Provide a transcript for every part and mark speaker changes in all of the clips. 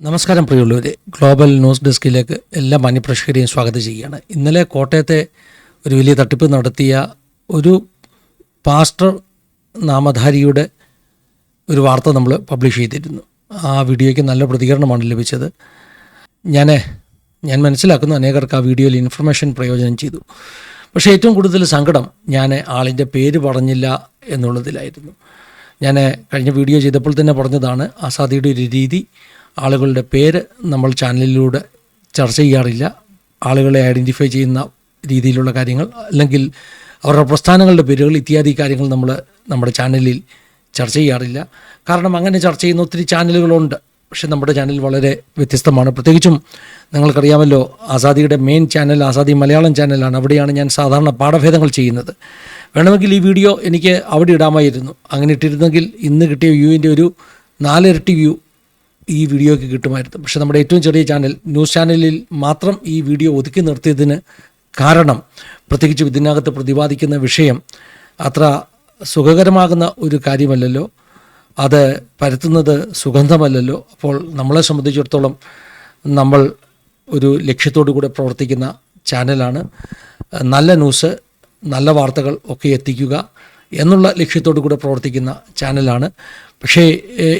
Speaker 1: നമസ്കാരം പ്രിയുള്ളവരെ global news ഡെസ്കിലേക്ക് എല്ലാ മാന്യപ്രേക്ഷകരെയും സ്വാഗതം ചെയ്യുകയാണ്. ഇന്നലെ കോട്ടയത്തെ ഒരു വലിയ തട്ടിപ്പ് നടത്തിയ ഒരു പാസ്റ്റർ നാമധാരിയുടെ ഒരു വാർത്ത നമ്മൾ പബ്ലിഷ് ചെയ്തിരുന്നു. ആ വീഡിയോയ്ക്ക് നല്ല പ്രതികരണമാണ് ലഭിച്ചത്. ഞാൻ ഞാൻ മനസ്സിലാക്കുന്നു അനേകർക്ക് ആ വീഡിയോയിൽ ഇൻഫർമേഷൻ പ്രയോജനം ചെയ്തു. പക്ഷേ ഏറ്റവും കൂടുതൽ സങ്കടം ഞാൻ ആളിന്റെ പേര് പറഞ്ഞില്ല എന്നുള്ളതിലായിരുന്നു. ഞാൻ കഴിഞ്ഞ വീഡിയോ ചെയ്തപ്പോൾ തന്നെ പറഞ്ഞതാണ് ആസാദിയുടെ ഒരു രീതി ആളുകളുടെ പേര് നമ്മൾ ചാനലിലൂടെ ചർച്ച ചെയ്യാറില്ല. ആളുകളെ ഐഡന്റിഫൈ ചെയ്യുന്ന രീതിയിലുള്ള കാര്യങ്ങൾ അല്ലെങ്കിൽ അവരുടെ പ്രസ്ഥാനങ്ങളുടെ പേരുകൾ ഇത്യാദി കാര്യങ്ങൾ നമ്മൾ നമ്മുടെ ചാനലിൽ ചർച്ച ചെയ്യാറില്ല. കാരണം അങ്ങനെ ചർച്ച ചെയ്യുന്ന ഒത്തിരി ചാനലുകളുണ്ട്. പക്ഷെ നമ്മുടെ ചാനൽ വളരെ വ്യത്യസ്തമാണ്. പ്രത്യേകിച്ചും നിങ്ങൾക്കറിയാമല്ലോ ആസാദിയുടെ മെയിൻ ചാനൽ ആസാദി മലയാളം ചാനലാണ് അവിടെയാണ് ഞാൻ സാധാരണ പാഠഭേദങ്ങൾ ചെയ്യുന്നത്. വേണമെങ്കിൽ ഈ വീഡിയോ എനിക്ക് അവിടെ ഇടാമായിരുന്നു. അങ്ങനെ ഇട്ടിരുന്നെങ്കിൽ ഇന്ന് കിട്ടിയ വ്യൂവിന്റെ ഒരു നാലിരട്ടി വ്യൂ ഈ വീഡിയോയ്ക്ക് കിട്ടുമായിരുന്നു. പക്ഷെ നമ്മുടെ ഏറ്റവും ചെറിയ ചാനൽ ന്യൂസ് ചാനലിൽ മാത്രം ഈ വീഡിയോ ഒതുക്കി നിർത്തിയതിന് കാരണം പ്രത്യേകിച്ച് ഇതിനകത്ത് പ്രതിപാദിക്കുന്ന വിഷയം അത്ര സുഖകരമാകുന്ന ഒരു കാര്യമല്ലല്ലോ. അത് പരത്തുന്നത് സുഗന്ധമല്ലല്ലോ. അപ്പോൾ നമ്മളെ സംബന്ധിച്ചിടത്തോളം നമ്മൾ ഒരു ലക്ഷ്യത്തോടു കൂടെ പ്രവർത്തിക്കുന്ന ചാനലാണ്. നല്ല ന്യൂസ് നല്ല വാർത്തകൾ ഒക്കെ എത്തിക്കുക എന്നുള്ള ലക്ഷ്യത്തോടു കൂടെ പ്രവർത്തിക്കുന്ന ചാനലാണ്. പക്ഷേ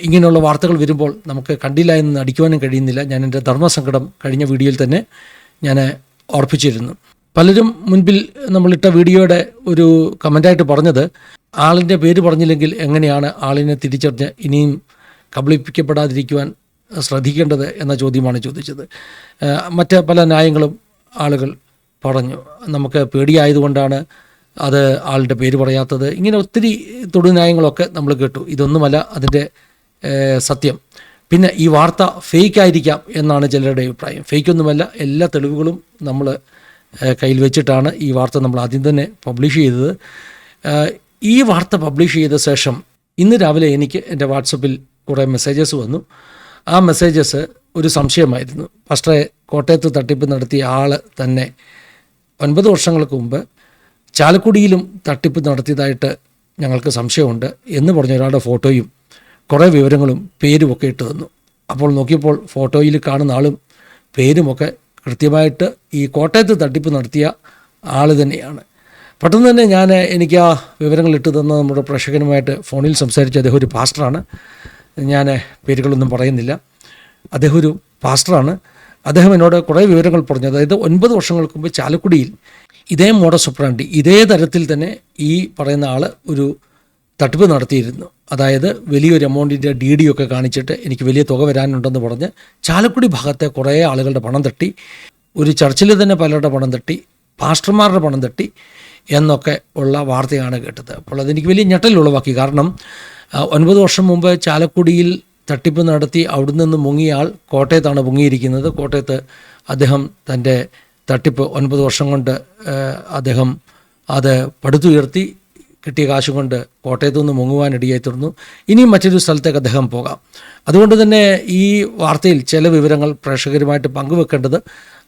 Speaker 1: ഇങ്ങനെയുള്ള വാർത്തകൾ വരുമ്പോൾ നമുക്ക് കണ്ടില്ല എന്ന് നടിക്കുവാനും കഴിയുന്നില്ല. ഞാൻ എന്റെ ധർമ്മസങ്കടം കഴിഞ്ഞ വീഡിയോയിൽ തന്നെ ഞാൻ ഓർപ്പിച്ചിരുന്നു. പലരും മുൻപിൽ നമ്മളിട്ട വീഡിയോയുടെ ഒരു കമന്റായിട്ട് പറഞ്ഞത് ആളിന്റെ പേര് പറഞ്ഞില്ലെങ്കിൽ എങ്ങനെയാണ് ആളിനെ തിരിച്ചറിഞ്ഞ് ഇനിയും കബളിപ്പിക്കപ്പെടാതിരിക്കുവാൻ ശ്രദ്ധിക്കേണ്ടത്? എന്ന ചോദ്യമാണ് ചോദിച്ചത്. മറ്റ് പല ന്യായങ്ങളും ആളുകൾ പറഞ്ഞു. നമുക്ക് പേടിയായതുകൊണ്ടാണ് അത് ആളുടെ പേര് പറയാത്തത്. ഇങ്ങനെ ഒത്തിരി തൊടുന്യായങ്ങളൊക്കെ നമ്മൾ കേട്ടു. ഇതൊന്നുമല്ല അതിന്റെ സത്യം. പിന്നെ ഈ വാർത്ത ഫേക്ക് ആയിരിക്കാം എന്നാണ് ചിലരുടെ അഭിപ്രായം. ഫേക്കൊന്നുമല്ല എല്ലാ തെളിവുകളും നമ്മൾ കയ്യിൽ വെച്ചിട്ടാണ് ഈ വാർത്ത നമ്മൾ ആദ്യം തന്നെ പബ്ലിഷ് ചെയ്തത്. ഈ വാർത്ത പബ്ലിഷ് ചെയ്ത ശേഷം ഇന്ന് രാവിലെ എനിക്ക് എന്റെ വാട്സപ്പിൽ കുറേ മെസ്സേജസ് വന്നു. ആ മെസ്സേജസ് ഒരു സംശയമായിരുന്നു. ഫസ്റ്റേ കോട്ടയത്ത് തട്ടിപ്പ് നടത്തിയ ആൾ തന്നെ ഒൻപത് വർഷങ്ങൾക്ക് മുമ്പ് ചാലക്കുടിയിലും തട്ടിപ്പ് നടത്തിയതായിട്ട് ഞങ്ങൾക്ക് സംശയമുണ്ട് എന്ന് പറഞ്ഞ ഒരാളുടെ ഫോട്ടോയും കുറേ വിവരങ്ങളും പേരുമൊക്കെ ഇട്ട് തന്നു. അപ്പോൾ നോക്കിയപ്പോൾ ഫോട്ടോയിൽ കാണുന്ന ആളും പേരുമൊക്കെ കൃത്യമായിട്ട് ഈ കോട്ടയത്ത് തട്ടിപ്പ് നടത്തിയ ആൾ തന്നെയാണ്. പെട്ടെന്ന് തന്നെ ഞാൻ എനിക്ക് ആ വിവരങ്ങൾ ഇട്ട് തന്ന നമ്മുടെ പ്രേക്ഷകനുമായിട്ട് ഫോണിൽ സംസാരിച്ച അദ്ദേഹം ഒരു പാസ്റ്ററാണ്. ഞാൻ പേരുകളൊന്നും പറയുന്നില്ല. അദ്ദേഹം ഒരു പാസ്റ്ററാണ്. അദ്ദേഹം എന്നോട് കുറേ വിവരങ്ങൾ പറഞ്ഞു. അതായത് ഒൻപത് വർഷങ്ങൾക്ക് മുമ്പ് ചാലക്കുടിയിൽ ഇതേ മോഡസ് ഒപ്രാണ്ടി ഇതേ തരത്തിൽ തന്നെ ഈ പറയുന്ന ആൾ ഒരു തട്ടിപ്പ് നടത്തിയിരുന്നു. അതായത് വലിയൊരു എമൗണ്ടിന്റെ ഡി ഡി ഒക്കെ കാണിച്ചിട്ട് എനിക്ക് വലിയ തുക വരാനുണ്ടെന്ന് പറഞ്ഞ് ചാലക്കുടി ഭാഗത്തെ കുറേ ആളുകളുടെ പണം തട്ടി ഒരു ചർച്ചിൽ തന്നെ പലരുടെ പണം തട്ടി പാസ്റ്റർമാരുടെ പണം തട്ടി എന്നൊക്കെ ഉള്ള വാർത്തയാണ് കേട്ടത്. അപ്പോൾ അതെനിക്ക് വലിയ ഞെട്ടൽ ഉളവാക്കി. കാരണം ഒൻപത് വർഷം മുമ്പ് ചാലക്കുടിയിൽ തട്ടിപ്പ് നടത്തി അവിടെ നിന്ന് മുങ്ങിയ ആൾ കോട്ടയത്താണ് മുങ്ങിയിരിക്കുന്നത്. കോട്ടയത്ത് അദ്ദേഹം തന്റെ തട്ടിപ്പ് ഒൻപത് വർഷം കൊണ്ട് അദ്ദേഹം അത് പടുത്തുയർത്തി കിട്ടിയ കാശ് കൊണ്ട് കോട്ടയത്തു നിന്ന് മുങ്ങുവാനിടയായി തീർന്നു. ഇനിയും മറ്റൊരു സ്ഥലത്തേക്ക് അദ്ദേഹം പോകാം. അതുകൊണ്ട് തന്നെ ഈ വാർത്തയിൽ ചില വിവരങ്ങൾ പ്രേക്ഷകരുമായിട്ട് പങ്കുവെക്കേണ്ടത്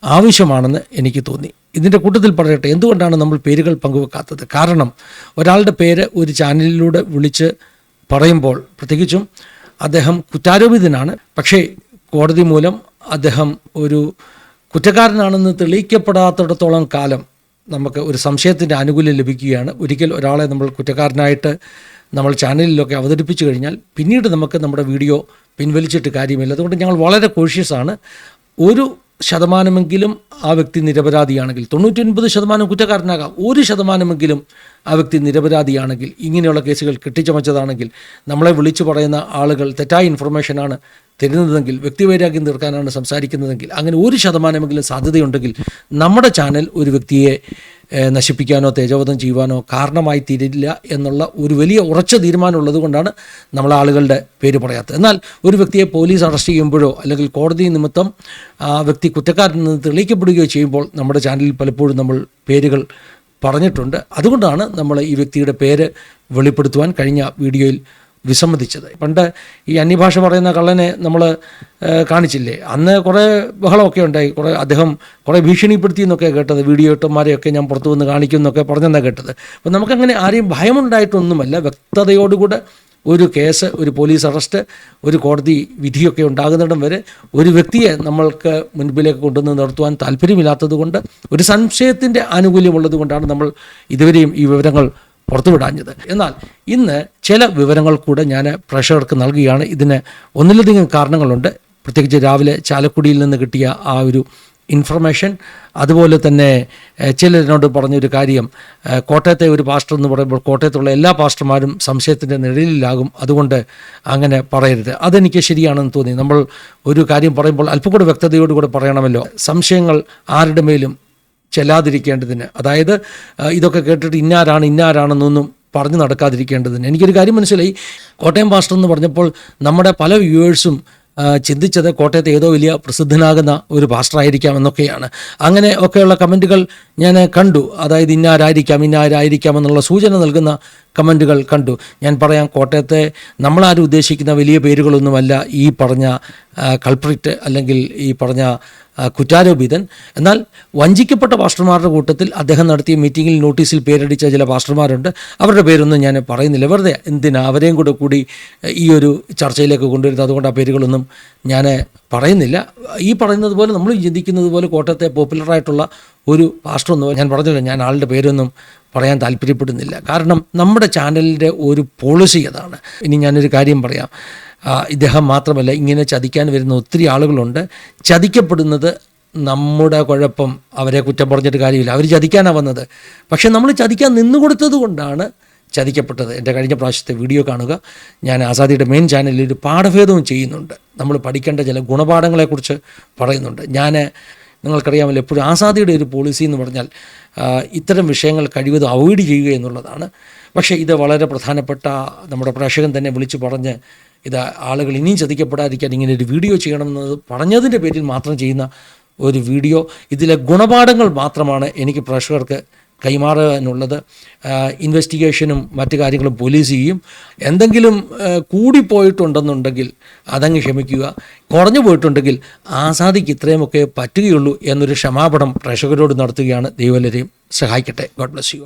Speaker 1: ആവശ്യമാണെന്ന് എനിക്ക് തോന്നി. ഇതിന്റെ കൂട്ടത്തിൽ പറയട്ടെ എന്തുകൊണ്ടാണ് നമ്മൾ പേരുകൾ പങ്കുവെക്കാത്തത്? കാരണം ഒരാളുടെ പേര് ഒരു ചാനലിലൂടെ വിളിച്ച് പറയുമ്പോൾ പ്രത്യേകിച്ചും അദ്ദേഹം കുറ്റാരോപിതനാണ്. പക്ഷേ കോടതി മൂലം അദ്ദേഹം ഒരു കുറ്റക്കാരനാണെന്ന് തെളിയിക്കപ്പെടാത്തിടത്തോളം കാലം നമുക്ക് ഒരു സംശയത്തിന്റെ ആനുകൂല്യം ലഭിക്കുകയാണ്. ഒരിക്കൽ ഒരാളെ നമ്മൾ കുറ്റക്കാരനായിട്ട് നമ്മൾ ചാനലിലൊക്കെ അവതരിപ്പിച്ചു കഴിഞ്ഞാൽ പിന്നീട് നമുക്ക് നമ്മുടെ വീഡിയോ പിൻവലിച്ചിട്ട് കാര്യമില്ല. അതുകൊണ്ട് ഞങ്ങൾ വളരെ കോഷ്യസാണ് ഒരു ശതമാനമെങ്കിലും ആ വ്യക്തി നിരപരാധിയാണെങ്കിൽ തൊണ്ണൂറ്റി ഒൻപത് ശതമാനം കുറ്റക്കാരനാകാം. ഒരു ശതമാനമെങ്കിലും ആ വ്യക്തി നിരപരാധിയാണെങ്കിൽ ഇങ്ങനെയുള്ള കേസുകൾ കെട്ടിച്ചമച്ചതാണെങ്കിൽ നമ്മളെ വിളിച്ചു പറയുന്ന ആളുകൾ തെറ്റായ ഇൻഫർമേഷനാണ് തരുന്നതെങ്കിൽ വ്യക്തിവൈരാഗ്യം തീർക്കാനാണ് സംസാരിക്കുന്നതെങ്കിൽ അങ്ങനെ ഒരു ശതമാനമെങ്കിലും സാധ്യതയുണ്ടെങ്കിൽ നമ്മുടെ ചാനൽ ഒരു വ്യക്തിയെ നശിപ്പിക്കാനോ തേജോവധം ചെയ്യുവാനോ കാരണമായി തീരില്ല എന്നുള്ള ഒരു വലിയ ഉറച്ച തീരുമാനമുള്ളത് കൊണ്ടാണ് നമ്മൾ ആളുകളുടെ പേര് പറയാത്തത്. എന്നാൽ ഒരു വ്യക്തിയെ പോലീസ് അറസ്റ്റ് ചെയ്യുമ്പോഴോ അല്ലെങ്കിൽ കോടതി നിമിത്തം ആ വ്യക്തി കുറ്റക്കാരനെന്ന് തെളിയിക്കപ്പെടുകയോ ചെയ്യുമ്പോൾ നമ്മുടെ ചാനലിൽ പലപ്പോഴും നമ്മൾ പേരുകൾ പറഞ്ഞിട്ടുണ്ട്. അതുകൊണ്ടാണ് നമ്മൾ ഈ വ്യക്തിയുടെ പേര് വെളിപ്പെടുത്തുവാൻ കഴിഞ്ഞ വീഡിയോയിൽ വിസമ്മതിച്ചത്. പണ്ട് ഈ അന്യഭാഷ പറയുന്ന കള്ളനെ നമ്മൾ കാണിച്ചില്ലേ? അന്ന് കുറേ ബഹളമൊക്കെ ഉണ്ടായി. കുറേ അദ്ദേഹം കുറേ ഭീഷണിപ്പെടുത്തി എന്നൊക്കെ കേട്ടത്. വീഡിയോ ഇട്ടന്മാരെയൊക്കെ ഞാൻ പുറത്തു വന്ന് കാണിക്കും എന്നൊക്കെ പറഞ്ഞെന്നാണ് കേട്ടത്. അപ്പം നമുക്കങ്ങനെ ആരെയും ഭയമുണ്ടായിട്ടൊന്നുമല്ല. വ്യക്തതയോടുകൂടെ ഒരു കേസ് ഒരു പോലീസ് അറസ്റ്റ് ഒരു കോടതി വിധിയൊക്കെ ഉണ്ടാകുന്നിടം വരെ ഒരു വ്യക്തിയെ നമ്മൾക്ക് മുൻപിലേക്ക് കൊണ്ടുവന്ന് നിർത്തുവാൻ താല്പര്യമില്ലാത്തതുകൊണ്ട് ഒരു സംശയത്തിന്റെ ആനുകൂല്യമുള്ളത് കൊണ്ടാണ് നമ്മൾ ഇതുവരെയും ഈ വിവരങ്ങൾ പുറത്തുവിടാഞ്ഞത്. എന്നാൽ ഇന്ന് ചില വിവരങ്ങൾ കൂടെ ഞാൻ പ്രേക്ഷകർക്ക് നൽകുകയാണ്. ഇതിന് ഒന്നിലധികം കാരണങ്ങളുണ്ട്. പ്രത്യേകിച്ച് രാവിലെ ചാലക്കുടിയിൽ നിന്ന് കിട്ടിയ ആ ഒരു ഇൻഫർമേഷൻ അതുപോലെ തന്നെ ചിലരിനോട് പറഞ്ഞൊരു കാര്യം കോട്ടയത്തെ ഒരു പാസ്റ്റർ എന്ന് പറയുമ്പോൾ കോട്ടയത്തുള്ള എല്ലാ പാസ്റ്റർമാരും സംശയത്തിന്റെ നിഴലിലാകും. അതുകൊണ്ട് അങ്ങനെ പറയരുത്. അതെനിക്ക് ശരിയാണെന്ന് തോന്നി. നമ്മൾ ഒരു കാര്യം പറയുമ്പോൾ അല്പം കൂടെ വ്യക്തതയോടുകൂടെ പറയണമല്ലോ. സംശയങ്ങൾ ആരുടെ മേലും ചെല്ലാതിരിക്കേണ്ടതിന് അതായത് ഇതൊക്കെ കേട്ടിട്ട് ഇന്നാരാണ് ഇന്നാരാണെന്നൊന്നും പറഞ്ഞു നടക്കാതിരിക്കേണ്ടതിന്. എനിക്കൊരു കാര്യം മനസ്സിലായി. കോട്ടയം പാസ്റ്റർ എന്ന് പറഞ്ഞപ്പോൾ നമ്മുടെ പല വ്യൂവേഴ്സും ചിന്തിച്ചത് കോട്ടയത്ത് ഏതോ വലിയ പ്രസിദ്ധനാകുന്ന ഒരു പാസ്റ്ററായിരിക്കാം എന്നൊക്കെയാണ്. അങ്ങനെ ഒക്കെയുള്ള കമന്റുകൾ ഞാൻ കണ്ടു. അതായത് ഇന്നാരായിരിക്കാം ഇന്നാരായിരിക്കാം എന്നുള്ള സൂചന നൽകുന്ന കമന്റുകൾ കണ്ടു. ഞാൻ പറയാം കോട്ടയത്തെ നമ്മളാരും ഉദ്ദേശിക്കുന്ന വലിയ പേരുകളൊന്നുമല്ല ഈ പറഞ്ഞ കൾപ്രിറ്റ് അല്ലെങ്കിൽ ഈ പറഞ്ഞ കുറ്റാരോപിതൻ. എന്നാൽ വഞ്ചിക്കപ്പെട്ട പാസ്റ്റർമാരുടെ കൂട്ടത്തിൽ അദ്ദേഹം നടത്തിയ മീറ്റിങ്ങിൽ നോട്ടീസിൽ പേരടിച്ച ചില പാസ്റ്റർമാരുണ്ട്. അവരുടെ പേരൊന്നും ഞാൻ പറയുന്നില്ല. വെറുതെ എന്തിനാ അവരെയും കൂടെ കൂടി ഈ ഒരു ചർച്ചയിലേക്ക് കൊണ്ടുവരുന്നത്? അതുകൊണ്ട് ആ പേരുകളൊന്നും ഞാൻ പറയുന്നില്ല. ഈ പറയുന്നത് പോലെ നമ്മൾ ചിന്തിക്കുന്നത് പോലെ കോട്ടയത്തെ പോപ്പുലറായിട്ടുള്ള ഒരു പാസ്റ്റർ ഒന്നും ഞാൻ പറഞ്ഞില്ല. ഞാൻ ആളുടെ പേരൊന്നും പറയാൻ താല്പര്യപ്പെടുന്നില്ല. കാരണം നമ്മുടെ ചാനലിന്റെ ഒരു പോളിസി അതാണ്. ഇനി ഞാനൊരു കാര്യം പറയാം. ഇദ്ദേഹം മാത്രമല്ല ഇങ്ങനെ ചതിക്കാൻ വരുന്ന ഒത്തിരി ആളുകളുണ്ട്. ചതിക്കപ്പെടുന്നത് നമ്മുടെ കുഴപ്പം അവരെ കുറ്റം പറഞ്ഞിട്ട് കാര്യമില്ല. അവർ ചതിക്കാനാണ് വന്നത്. പക്ഷെ നമ്മൾ ചതിക്കാൻ നിന്നു കൊടുത്തത് കൊണ്ടാണ് ചതിക്കപ്പെട്ടത്. എന്റെ കഴിഞ്ഞ പ്രാവശ്യത്തെ വീഡിയോ കാണുക. ഞാൻ ആസാദിയുടെ മെയിൻ ചാനലിൽ ഒരു പാഠഭേദവും ചെയ്യുന്നുണ്ട്. നമ്മൾ പഠിക്കേണ്ട ചില ഗുണപാഠങ്ങളെക്കുറിച്ച് പറയുന്നുണ്ട്. ഞാൻ നിങ്ങൾക്കറിയാമല്ലോ എപ്പോഴും ആസാദിയുടെ ഒരു പോളിസി എന്ന് പറഞ്ഞാൽ ഇത്തരം വിഷയങ്ങൾ കഴിവതും അവോയ്ഡ് ചെയ്യുക എന്നുള്ളതാണ്. പക്ഷേ ഇത് വളരെ പ്രധാനപ്പെട്ട നമ്മുടെ പ്രേക്ഷകൻ തന്നെ വിളിച്ചു പറഞ്ഞ് ഇത് ആളുകൾ ഇനിയും ചതിക്കപ്പെടാതിരിക്കാൻ ഇങ്ങനെ ഒരു വീഡിയോ ചെയ്യണമെന്നത് പറഞ്ഞതിന്റെ പേരിൽ മാത്രം ചെയ്യുന്ന ഒരു വീഡിയോ. ഇതിലെ ഗുണപാഠങ്ങൾ മാത്രമാണ് എനിക്ക് പ്രേക്ഷകർക്ക് കൈമാറാനുള്ളത്. ഇൻവെസ്റ്റിഗേഷനും മറ്റു കാര്യങ്ങളും പോലീസ് ചെയ്യും. എന്തെങ്കിലും കൂടി കൂടിപ്പോയിട്ടുണ്ടെന്നുണ്ടെങ്കിൽ അതങ്ങ് ക്ഷമിക്കുക. കുറഞ്ഞു പോയിട്ടുണ്ടെങ്കിൽ ആസാദിക്ക് ഇത്രയുമൊക്കെ പറ്റുകയുള്ളൂ എന്നൊരു ക്ഷമാപണം പ്രേക്ഷകരോട് നടത്തുകയാണ് ദൈവലരെയും സഹായിക്കട്ടെ. God bless you